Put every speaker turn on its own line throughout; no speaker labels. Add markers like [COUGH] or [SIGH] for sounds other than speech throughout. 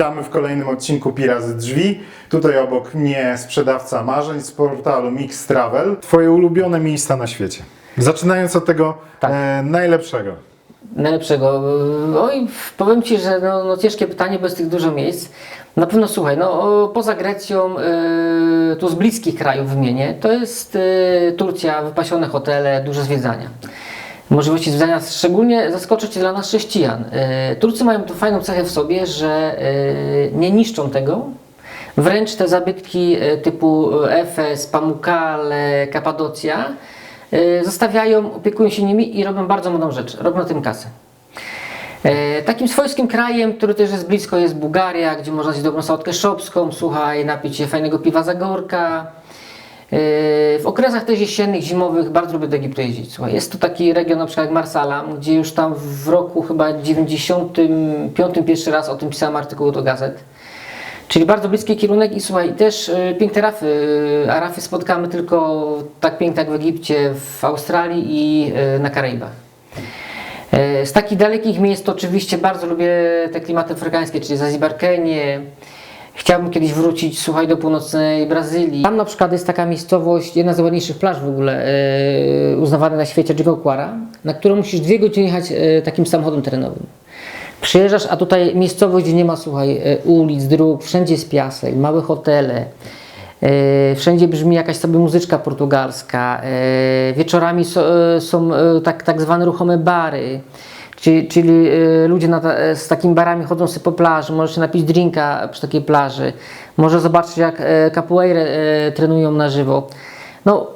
Witamy w kolejnym odcinku Pirazy Drzwi. Tutaj obok mnie sprzedawca marzeń z portalu Mix Travel. Twoje ulubione miejsca na świecie. Zaczynając od tego
Tak.
e, najlepszego.
Najlepszego. Oj, powiem Ci, że no, no ciężkie pytanie, bo jest tych dużo miejsc. Na pewno słuchaj, no poza Grecją, y, tu z bliskich krajów wymienię, to jest y, Turcja, wypasione hotele, dużo zwiedzania. Możliwości zwiedzania, szczególnie zaskoczyć dla nas chrześcijan. Y, Turcy mają tu fajną cechę w sobie, że y, nie niszczą tego, Wręcz te zabytki e, typu Efes, Pamukkale, Kapadocja e, zostawiają, opiekują się nimi i robią bardzo młodą rzecz, robią na tym kasę. E, Takim swojskim krajem, który też jest blisko, jest Bułgaria, gdzie można zjeść dobrą sałatkę szopską, słuchaj, napić się fajnego piwa Zagorka. E, W okresach też jesiennych, zimowych bardzo lubię do Egiptu jeździć. Słuchaj, jest to taki region na przykład jak Marsalam, gdzie już tam w roku chyba 95 pierwszy raz o tym pisałem artykuł do gazet. Czyli bardzo bliski kierunek i słuchaj, też y, piękne rafy. Y, rafy spotkamy tylko tak piękne jak w Egipcie, w Australii i y, na Karaibach. Z takich dalekich miejsc to oczywiście bardzo lubię te klimaty afrykańskie, czyli Zanzibar, Kenię. Chciałbym kiedyś wrócić, słuchaj, do północnej Brazylii. Tam na przykład jest taka miejscowość, jedna z najładniejszych plaż w ogóle, yy, uznawana na świecie, Jigokłara, na którą musisz dwie godziny jechać yy, takim samochodem terenowym. Przyjeżdżasz, a tutaj miejscowość, gdzie nie ma, słuchaj, e, ulic, dróg, wszędzie jest piasek, małe hotele, e, wszędzie brzmi jakaś sobie muzyczka portugalska, e, wieczorami so, e, są e, tak, tak zwane ruchome bary, czyli, czyli e, ludzie e, z takimi barami chodzą sobie po plaży, możesz się napić drinka przy takiej plaży, możesz zobaczyć jak e, capoeirę e, trenują na żywo. No,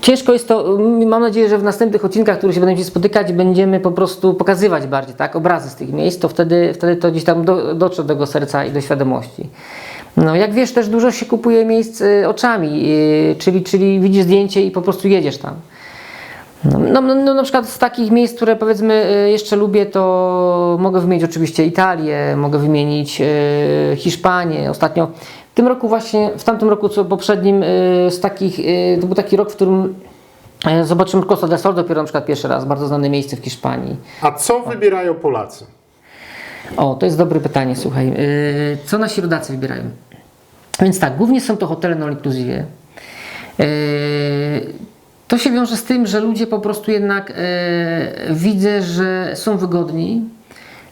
Ciężko jest to, mam nadzieję, że w następnych odcinkach, które się będziemy spotykać, będziemy po prostu pokazywać bardziej tak, obrazy z tych miejsc, to wtedy, wtedy to gdzieś tam do, dotrze do tego serca i do świadomości. No, jak wiesz, też dużo się kupuje miejsc y, oczami, y, czyli, czyli widzisz zdjęcie i po prostu jedziesz tam. No, no, no, no na przykład z takich miejsc, które powiedzmy y, jeszcze lubię, to mogę wymienić oczywiście Italię, mogę wymienić y, Hiszpanię. Ostatnio w tym roku właśnie, w tamtym roku co poprzednim y, z takich, to był taki rok, w którym zobaczymy Costa del Sol dopiero na przykład pierwszy raz, bardzo znane miejsce w Hiszpanii.
A co wybierają Polacy?
O, to jest dobre pytanie, słuchaj. Co nasi rodacy wybierają? Więc tak, głównie są to hotele non inclusive. To się wiąże z tym, że ludzie po prostu jednak yy, widzę, że są wygodni,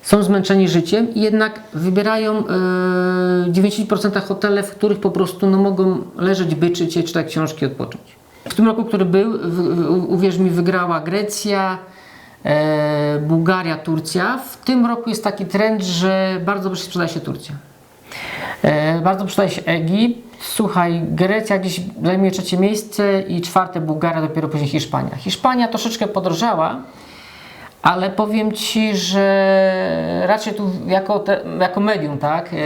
są zmęczeni życiem i jednak wybierają yy, w 90% hotele, w których po prostu no, mogą leżeć, byczyć, czytać książki, odpocząć. W tym roku, który był, w, uwierz mi, wygrała Grecja, e, Bułgaria, Turcja. W tym roku jest taki trend, że bardzo dobrze sprzedaje się Turcja. E, bardzo sprzedaje się Egipt. Słuchaj, Grecja gdzieś zajmuje trzecie miejsce i czwarte Bułgaria, dopiero później Hiszpania. Hiszpania troszeczkę podrożała, ale powiem Ci, że raczej tu jako, te, jako medium, tak, e,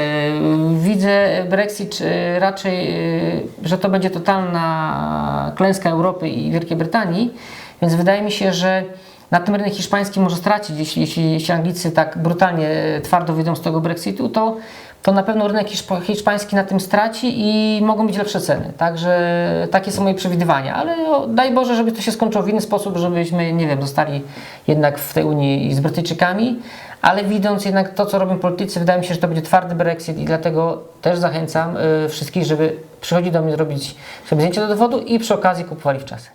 widzę Brexit e, raczej, e, że to będzie totalna klęska Europy i Wielkiej Brytanii, więc wydaje mi się, że na tym rynek hiszpański może stracić, jeśli, jeśli, Anglicy tak brutalnie, twardo wyjdą z tego Brexitu, to, to na pewno rynek hiszpa, hiszpański na tym straci i mogą być lepsze ceny. Także takie są moje przewidywania, ale daj Boże, żeby to się skończyło w inny sposób, żebyśmy, nie wiem, zostali jednak w tej Unii z Brytyjczykami, ale widząc jednak to, co robią politycy, wydaje mi się, że to będzie twardy Brexit i dlatego też zachęcam y, wszystkich, żeby przychodzić do mnie zrobić sobie zdjęcie do dowodu i przy okazji kupowali w czasy.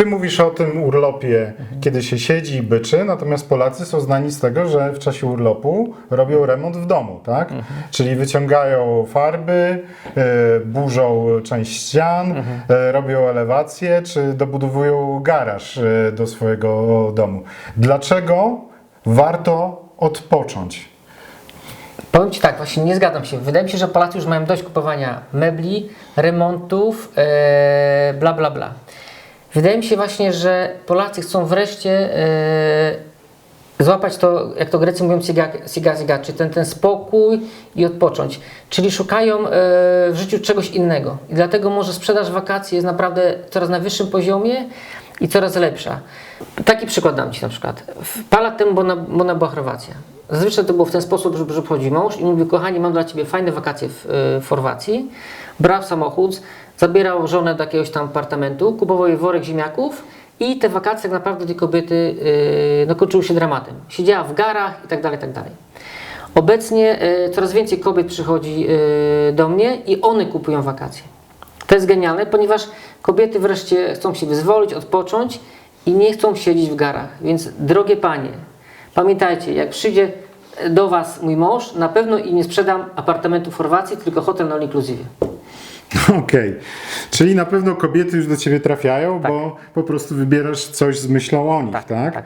Ty mówisz o tym urlopie, kiedy się siedzi i byczy, natomiast Polacy są znani z tego, że w czasie urlopu robią remont w domu, tak? Czyli wyciągają farby, e, burzą część ścian, e, robią elewację, czy dobudowują garaż e, do swojego domu. Dlaczego warto odpocząć?
Powiem Ci tak, właśnie nie zgadzam się. Wydaje mi się, że Polacy już mają dość kupowania mebli, remontów, e, bla bla bla. Wydaje mi się właśnie, że Polacy chcą wreszcie e, złapać to, jak to Grecy mówią, siga, siga, siga, czyli ten, ten spokój i odpocząć. Czyli szukają e, w życiu czegoś innego. I dlatego może sprzedaż wakacji jest naprawdę coraz na wyższym poziomie, i coraz lepsza. Taki przykład dam Ci na przykład. Parę lat temu była, na- była Chorwacja. Zazwyczaj to było w ten sposób, że, że przychodzi mąż i mówi, kochani, mam dla Ciebie fajne wakacje w, y, w Chorwacji. Brał samochód, zabierał żonę do jakiegoś tam apartamentu, kupował jej worek ziemniaków i te wakacje tak naprawdę tej kobiety y, no, kończyły się dramatem. Siedziała w garach i tak dalej, tak dalej. Obecnie y, coraz więcej kobiet przychodzi y, do mnie i one kupują wakacje. To jest genialne, ponieważ kobiety wreszcie chcą się wyzwolić, odpocząć i nie chcą siedzieć w garach. Więc drogie panie, pamiętajcie, jak przyjdzie do Was mój mąż, na pewno i nie sprzedam apartamentu w Chorwacji, tylko hotel na all inclusive. [LAUGHS]
Okej. Czyli na pewno kobiety już do ciebie trafiają,
Tak.
bo po prostu wybierasz coś z myślą o nich, tak?
Tak, tak.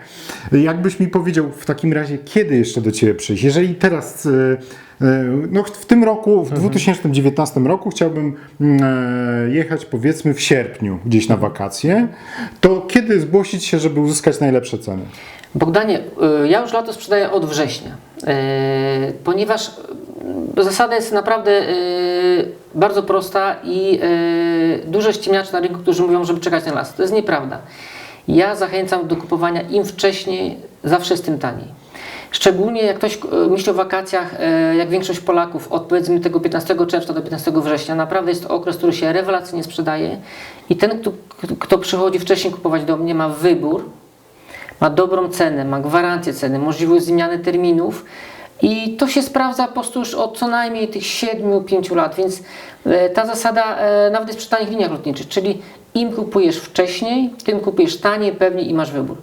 Jakbyś mi powiedział w takim razie, kiedy jeszcze do ciebie przyjść? Jeżeli teraz, e, e, no w tym roku,
Mhm.
w 2019 roku chciałbym mm, e, jechać powiedzmy w sierpniu gdzieś na wakacje, to kiedy zgłosić się, żeby uzyskać najlepsze ceny?
Bogdanie, y, ja już lato sprzedaję od września, y, ponieważ zasada jest naprawdę y, bardzo prosta i y, dużo ściemniaczy na rynku, którzy mówią, żeby czekać na las. To jest nieprawda. Ja zachęcam do kupowania im wcześniej, zawsze jest tym taniej. Szczególnie jak ktoś y, myśli o wakacjach, jak większość Polaków, od powiedzmy tego 15 czerwca do 15 września, naprawdę jest to okres, który się rewelacyjnie sprzedaje i ten, kto, kto przychodzi wcześniej kupować do mnie, ma wybór, ma dobrą cenę, ma gwarancję ceny, możliwość zmiany terminów i to się sprawdza po prostu już od co najmniej tych 7-5 lat, więc e, ta zasada e, nawet jest przy tanich liniach lotniczych, czyli im kupujesz wcześniej, tym kupujesz taniej, pewniej i masz wybór.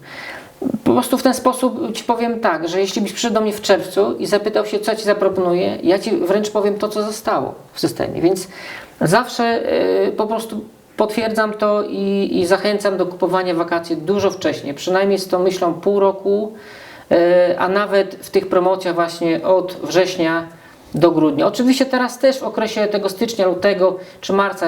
Po prostu w ten sposób Ci powiem tak, że jeśli byś przyszedł do mnie w czerwcu i zapytał się, co Ci zaproponuję, ja Ci wręcz powiem to, co zostało w systemie, więc zawsze e, po prostu potwierdzam to i, i zachęcam do kupowania wakacji dużo wcześniej, przynajmniej z tą myślą pół roku, a nawet w tych promocjach właśnie od września do grudnia. Oczywiście teraz też w okresie tego stycznia, lutego czy marca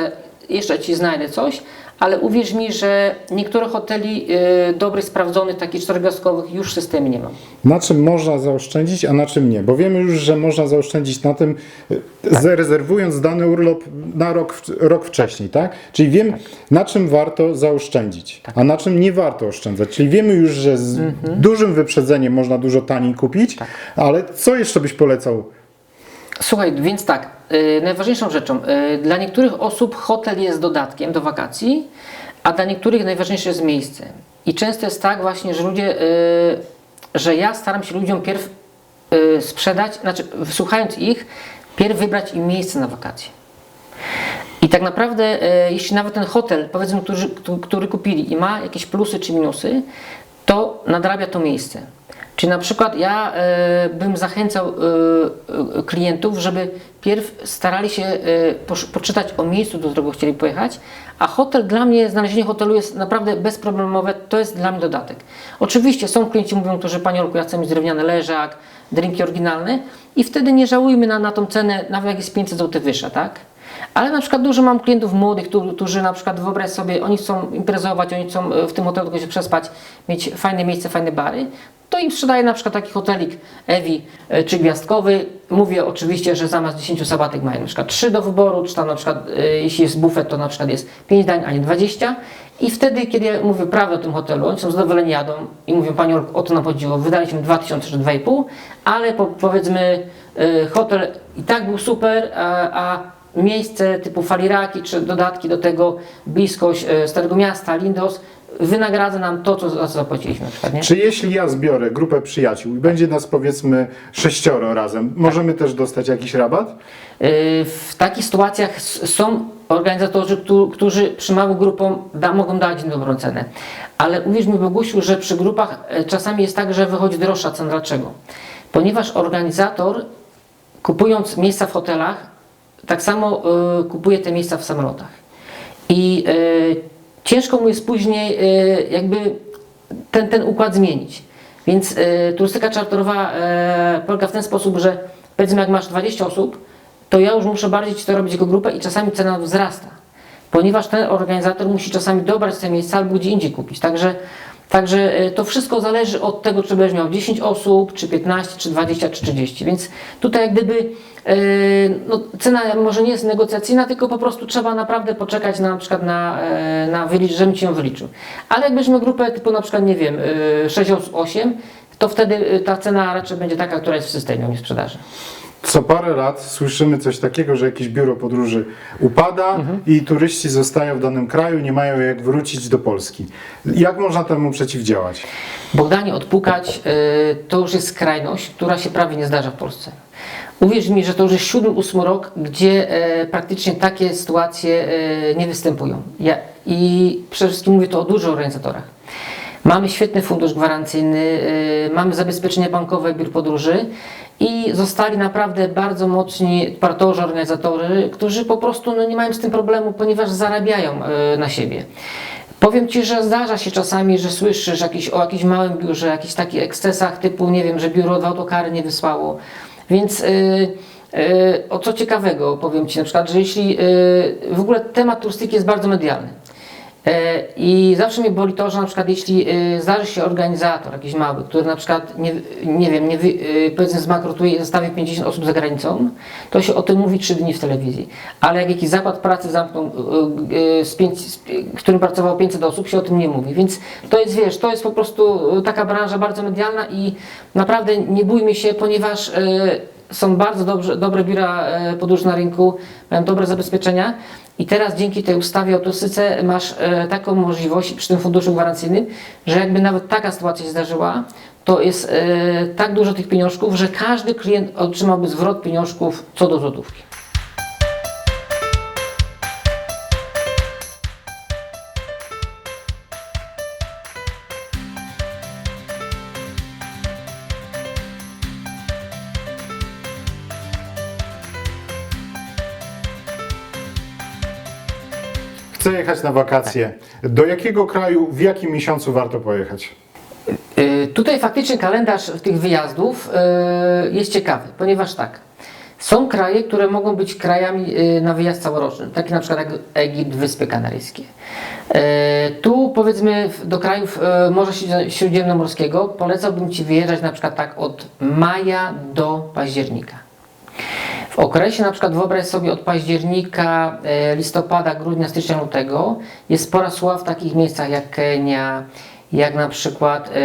jeszcze Ci znajdę coś, ale uwierz mi, że niektórych hoteli e, dobrych, sprawdzonych, takich czterogwiazdkowych już w systemie nie mam.
Na czym można zaoszczędzić, a na czym nie? Bo wiemy już, że można zaoszczędzić na tym, e,
Tak.
zarezerwując dany urlop na rok, rok wcześniej, tak? Czyli wiem,
Tak.
na czym warto zaoszczędzić, a na czym nie warto oszczędzać. Czyli wiemy już, że z
Mhm.
dużym wyprzedzeniem można dużo taniej kupić,
Tak.
ale co jeszcze byś polecał?
Słuchaj, więc tak, y, najważniejszą rzeczą, y, dla niektórych osób hotel jest dodatkiem do wakacji, a dla niektórych najważniejsze jest miejsce. I często jest tak właśnie, że ludzie, y, że ja staram się ludziom pierw y, sprzedać, znaczy słuchając ich, pierw wybrać im miejsce na wakacje. I tak naprawdę, e, jeśli nawet ten hotel, powiedzmy, który, który kupili i ma jakieś plusy czy minusy, to nadrabia to miejsce. Czyli na przykład ja e, bym zachęcał e, e, klientów, żeby pierw starali się e, posz- poczytać o miejscu, do którego chcieli pojechać, a hotel dla mnie, znalezienie hotelu jest naprawdę bezproblemowe, to jest dla mnie dodatek. Oczywiście są klienci, mówią, którzy Panie Olku, ja chcę mieć drewniany leżak, drinki oryginalne i wtedy nie żałujmy na, na tą cenę, nawet jak jest 500 zł wyższa, tak? Ale na przykład dużo mam klientów młodych, którzy, na przykład wyobraź sobie, oni chcą imprezować, oni chcą e, w tym hotelu tylko się przespać, mieć fajne miejsce, fajne bary, to im sprzedaję na przykład taki hotelik Evi e, trzygwiazdkowy. Mówię oczywiście, że zamiast 10 sabatek mają na przykład 3 do wyboru, czy tam na przykład e, jeśli jest bufet, to na przykład jest 5 dań, a nie 20. I wtedy, kiedy ja mówię prawdę o tym hotelu, oni są zadowoleni, jadą i mówią, Olku, o to nam chodziło, wydaliśmy 2000 czy 2,5, ale po, powiedzmy hotel i tak był super, a, a miejsce typu faliraki czy dodatki do tego, bliskość e, Starego Miasta, Lindos, wynagradza nam to, co za co zapłaciliśmy przykład?
Czy jeśli ja zbiorę grupę przyjaciół i będzie nas powiedzmy sześcioro razem, możemy też dostać jakiś rabat?
E, W takich sytuacjach są organizatorzy, któ- którzy przy małych grupom da, mogą dać dobrą cenę. Ale uwierz mi Bogusiu, że przy grupach e, czasami jest tak, że wychodzi droższa cena. Dlaczego? Ponieważ organizator kupując miejsca w hotelach, tak samo e, kupuje te miejsca w samolotach. I e, ciężko mu jest później e, jakby ten, ten układ zmienić. Więc e, turystyka czarterowa e, polega w ten sposób, że powiedzmy jak masz 20 osób, to ja już muszę bardziej ci to robić jako grupę i czasami cena wzrasta. Ponieważ ten organizator musi czasami dobrać te miejsca albo gdzie indziej kupić. Także Także e, to wszystko zależy od tego, czy będziesz miał 10 osób, czy 15, czy 20, czy 30. Więc tutaj jak gdyby e, no, cena może nie jest negocjacyjna, tylko po prostu trzeba naprawdę poczekać na, na przykład na, e, na wylicz, żebym ci ją wyliczył. Ale jak będziemy grupę typu na przykład, nie wiem, e, 6 osób, 8, to wtedy e, ta cena raczej będzie taka, która jest w systemie, nie w sprzedaży.
Co parę lat słyszymy coś takiego, że jakieś biuro podróży upada i turyści zostają w danym kraju, nie mają jak wrócić do Polski. Jak można temu przeciwdziałać?
Bogdanie odpukać y, to już jest skrajność, która się prawie nie zdarza w Polsce. Uwierz mi, że to już jest siódmy, ósmy rok, gdzie e, praktycznie takie sytuacje e, nie występują. Ja, I przede wszystkim mówię to o dużych organizatorach. Mamy świetny fundusz gwarancyjny, e, mamy zabezpieczenie bankowe biur podróży i zostali naprawdę bardzo mocni partnerzy, organizatorzy, którzy po prostu no, nie mają z tym problemu, ponieważ zarabiają e, na siebie. Powiem Ci, że zdarza się czasami, że słyszysz jakiś, o jakimś małym biurze, jakichś takich ekscesach typu, nie wiem, że biuro dwa autokary nie wysłało. Więc yy, yy, o co ciekawego powiem Ci na przykład, że jeśli yy, w ogóle temat turystyki jest bardzo medialny. E, I zawsze mnie boli to, że na przykład jeśli e, zdarzy się organizator jakiś mały, który na przykład nie, nie wiem, nie e, powiedzmy zbankrutuje i zostawi 50 osób za granicą, to się o tym mówi 3 dni w telewizji. Ale jak jakiś zakład pracy zamknął, z pięć, z, którym pracowało 500 osób, się o tym nie mówi. Więc to jest, wiesz, to jest po prostu taka branża bardzo medialna i naprawdę nie bójmy się, ponieważ są bardzo dobrze, dobre biura e, podróży na rynku, mają dobre zabezpieczenia. I teraz dzięki tej ustawie o turystyce masz e, taką możliwość przy tym funduszu gwarancyjnym, że jakby nawet taka sytuacja się zdarzyła, to jest e, tak dużo tych pieniążków, że każdy klient otrzymałby zwrot pieniążków co do złotówki.
Chcę jechać na wakacje. Do jakiego kraju, w jakim miesiącu warto pojechać?
Y, Tutaj faktycznie kalendarz tych wyjazdów y, jest ciekawy, ponieważ tak, są kraje, które mogą być krajami y, na wyjazd całoroczny, takie na przykład jak Egipt, Wyspy Kanaryjskie. Tu powiedzmy do krajów Morza Śródzie- Śródziemnomorskiego polecałbym Ci wyjeżdżać na przykład tak od maja do października. W okresie na przykład wyobraź sobie od października, e, listopada, grudnia, stycznia, lutego jest spora słowa w takich miejscach jak Kenia, jak na przykład e,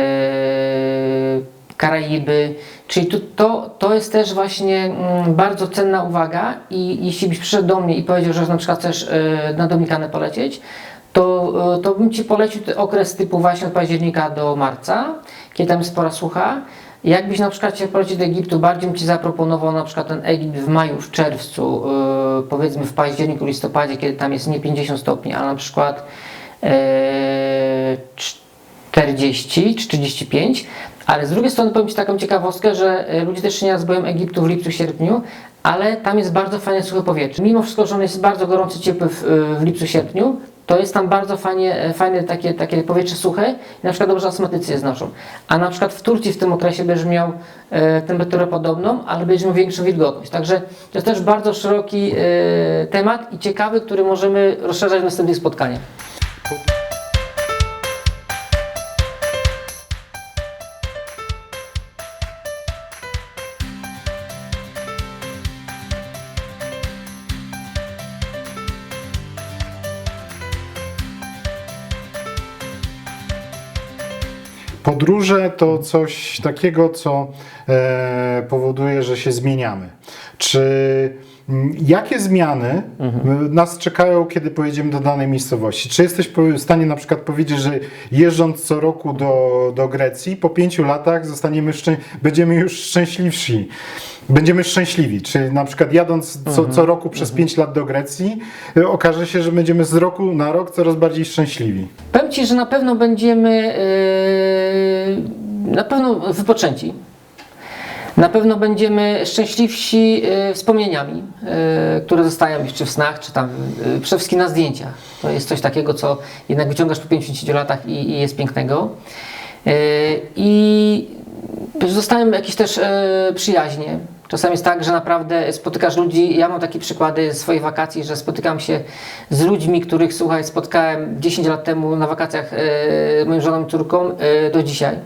Karaiby, czyli tu, to, to jest też właśnie mm, bardzo cenna uwaga i jeśli byś przyszedł do mnie i powiedział, że na przykład chcesz e, na Dominikanę polecieć, to, to bym Ci polecił okres typu właśnie od października do marca, kiedy tam jest spora sucha. Jakbyś na przykład chciał polecieć do Egiptu, bardziej bym Ci zaproponował na przykład ten Egipt w maju, w czerwcu, e, powiedzmy w październiku, listopadzie, kiedy tam jest nie 50 stopni, ale na przykład e, 40 czy 35. Ale z drugiej strony powiem Ci taką ciekawostkę, że e, ludzie też się nieraz boją Egiptu w lipcu, sierpniu, ale tam jest bardzo fajne suche powietrze. Mimo wszystko, że on jest bardzo gorący, ciepły w, w lipcu, sierpniu, to jest tam bardzo fajnie, e, fajne takie, takie powietrze suche i na przykład dobrze astmatycy znoszą. A na przykład w Turcji w tym okresie będziesz miał e, temperaturę podobną, ale będziesz miał większą wilgotność. Także to jest też bardzo szeroki e, temat i ciekawy, który możemy rozszerzać w następnych spotkaniach.
Podróże to coś takiego, co e, powoduje, że się zmieniamy. Czy mm, jakie zmiany
Mhm.
nas czekają, kiedy pojedziemy do danej miejscowości? Czy jesteś w stanie na przykład powiedzieć, że jeżdżąc co roku do, do Grecji, po pięciu latach zostaniemy będziemy już szczęśliwsi? Będziemy szczęśliwi. Czy na przykład jadąc co,
Mhm.
co roku przez pięć lat do Grecji, y, okaże się, że będziemy z roku na rok coraz bardziej szczęśliwi?
Powiem Ci, że na pewno będziemy yy, na pewno wypoczęci. Na pewno będziemy szczęśliwsi yy, wspomnieniami, yy, które zostają jeszcze w snach, czy tam yy, przede wszystkim na zdjęciach. To jest coś takiego, co jednak wyciągasz po 50 latach i, i jest pięknego. Yy, I zostają jakieś też yy, przyjaźnie, Czasami jest tak, że naprawdę spotykasz ludzi, ja mam takie przykłady z swojej wakacji, że spotykam się z ludźmi, których słuchaj, spotkałem 10 lat temu na wakacjach e, moją żoną i córką e, do dzisiaj.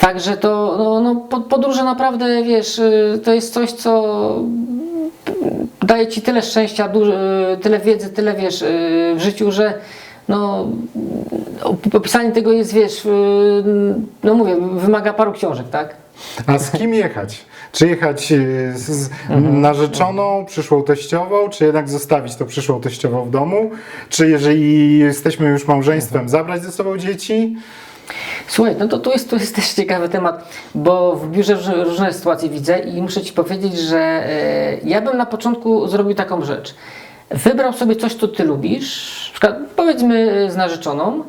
Także to no, no, po- podróże naprawdę, wiesz, y, to jest coś, co daje ci tyle szczęścia, tyle wiedzy, tyle wiesz w życiu, że no, op- opisanie tego jest, wiesz, no mówię, wymaga paru książek, tak?
A z kim jechać? Czy jechać y, z
Mhm.
narzeczoną, przyszłą teściową, czy jednak zostawić to przyszłą teściową w domu? Czy jeżeli jesteśmy już małżeństwem,
Mhm.
zabrać ze sobą dzieci?
Słuchaj, no to tu jest, tu jest też ciekawy temat, bo w biurze róż- różne sytuacje widzę i muszę Ci powiedzieć, że e, ja bym na początku zrobił taką rzecz. Wybrał sobie coś, co Ty lubisz, na przykład powiedzmy z narzeczoną,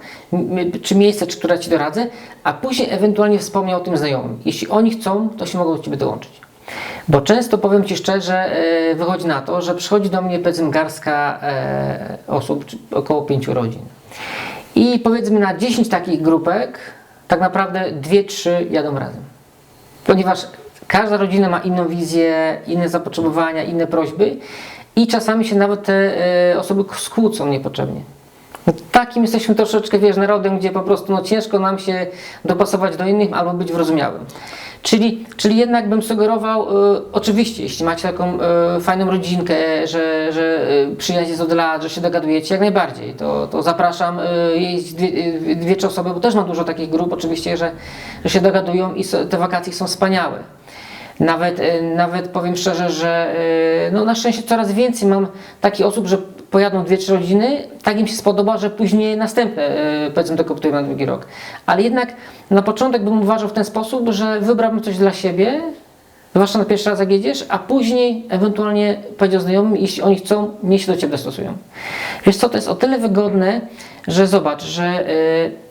czy miejsce, czy które Ci doradzę, a później ewentualnie wspomniał o tym znajomym. Jeśli oni chcą, to się mogą do Ciebie dołączyć. Bo często powiem Ci szczerze, e, wychodzi na to, że przychodzi do mnie powiedzmy garstka e, osób, około pięciu rodzin. I powiedzmy na 10 takich grupek, tak naprawdę 2-3 jadą razem. Ponieważ każda rodzina ma inną wizję, inne zapotrzebowania, inne prośby i czasami się nawet te e, osoby skłócą niepotrzebnie. No, Takim jesteśmy troszeczkę, wiesz, narodem, gdzie po prostu no, ciężko nam się dopasować do innych albo być wyrozumiałym. Czyli, czyli jednak bym sugerował, e, oczywiście, jeśli macie taką e, fajną rodzinkę, że, że e, przyjaźń jest od lat, że się dogadujecie, jak najbardziej, to, to zapraszam, e, jest dwie, dwie, trzy osoby, bo też mam dużo takich grup oczywiście, że, że się dogadują i so, te wakacje są wspaniałe. Nawet, e, nawet powiem szczerze, że e, no na szczęście coraz więcej mam takich osób, że pojadą dwie, trzy rodziny, tak im się spodoba, że później następne, e, powiedzmy, to kooptują na drugi rok. Ale jednak na początek bym uważał w ten sposób, że wybrałbym coś dla siebie, zwłaszcza na pierwszy raz jak jedziesz, a później ewentualnie powiedział znajomym, jeśli oni chcą, niech się do Ciebie dostosują. Wiesz co, to jest o tyle wygodne, że zobacz, że e,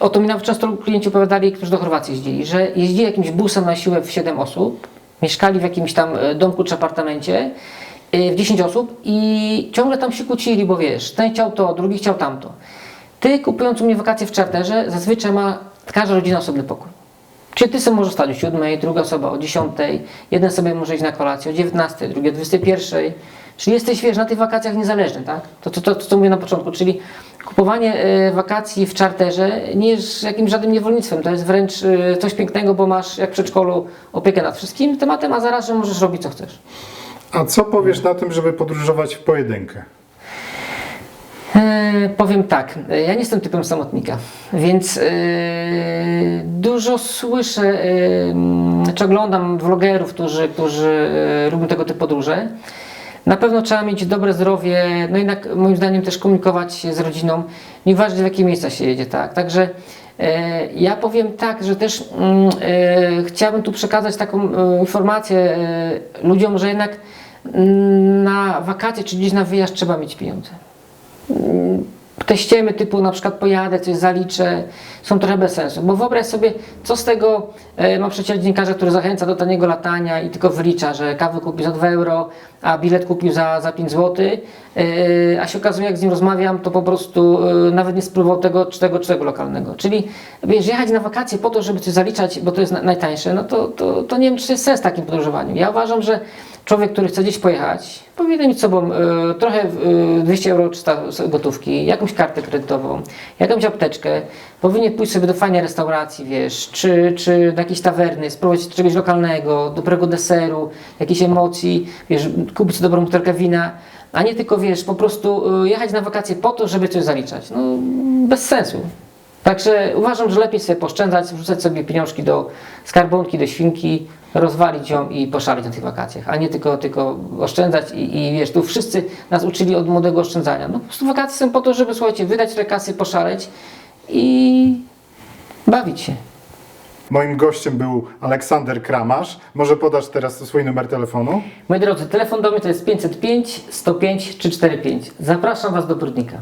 o to mi nawet często klienci opowiadali, którzy do Chorwacji jeździli, że jeździli jakimś busem na siłę w 7 osób, mieszkali w jakimś tam e, domku czy apartamencie e, w 10 osób i ciągle tam się kłócili, bo wiesz, ten chciał to, drugi chciał tamto. Ty kupując u mnie wakacje w czarterze, zazwyczaj ma każda rodzina osobny pokój. Czyli ty sobie możesz stać o 7, druga osoba o 10, jeden sobie może iść na kolację o 19, drugi o 21. Czyli jesteś, wiesz, na tych wakacjach niezależny, tak? To, to, to, to co mówię na początku, czyli kupowanie e, wakacji w czarterze nie jest jakimś żadnym niewolnictwem, to jest wręcz e, coś pięknego, bo masz jak w przedszkolu opiekę nad wszystkim tematem, a zaraz, że możesz robić co chcesz.
A co powiesz na tym, żeby podróżować w pojedynkę?
E, powiem tak, ja nie jestem typem samotnika, więc e, dużo słyszę, e, czy oglądam vlogerów, którzy, którzy robią tego typu podróże. Na pewno trzeba mieć dobre zdrowie, no jednak moim zdaniem też komunikować się z rodziną, nieważne w jakie miejsca się jedzie, tak. Także e, ja powiem tak, że też mm, e, chciałbym tu przekazać taką e, informację ludziom, że jednak mm, na wakacje czy gdzieś na wyjazd trzeba mieć pieniądze te ściemy typu na przykład pojadę, coś zaliczę, są trochę bez sensu. Bo wyobraź sobie, co z tego e, ma przyjaciel dziennikarza, który zachęca do taniego latania i tylko wylicza, że kawę kupił za 2 euro, a bilet kupił za, za 5 zł, e, a się okazuje, jak z nim rozmawiam, to po prostu e, nawet nie spróbował tego czy tego, czy tego lokalnego. Czyli wiesz, jechać na wakacje po to, żeby coś zaliczać, bo to jest na, najtańsze, no to, to, to nie wiem, czy jest sens takim podróżowaniu. Ja uważam, że człowiek, który chce gdzieś pojechać, powinien mieć sobą e, trochę e, 200 euro 300 gotówki, jakąś kartę kredytową, jakąś apteczkę, powinien pójść sobie do fajnej restauracji, wiesz, czy, czy do jakiejś tawerny, spróbować czegoś lokalnego, dobrego deseru, jakiejś emocji, wiesz, kupić dobrą butelkę wina, a nie tylko, wiesz, po prostu e, jechać na wakacje po to, żeby coś zaliczać. No, bez sensu. Także uważam, że lepiej sobie poszczędzać, wrzucać sobie pieniążki do skarbonki, do świnki, rozwalić ją i poszaleć na tych wakacjach, a nie tylko, tylko oszczędzać i, i wiesz, tu wszyscy nas uczyli od młodego oszczędzania. No po prostu wakacje są po to, żeby słuchajcie, wydać te kasy, poszaleć i bawić się.
Moim gościem był Aleksander Kramasz. Może podasz teraz swój numer telefonu?
Moi drodzy, telefon do mnie to jest 505 105 345. Zapraszam Was do Brudnika.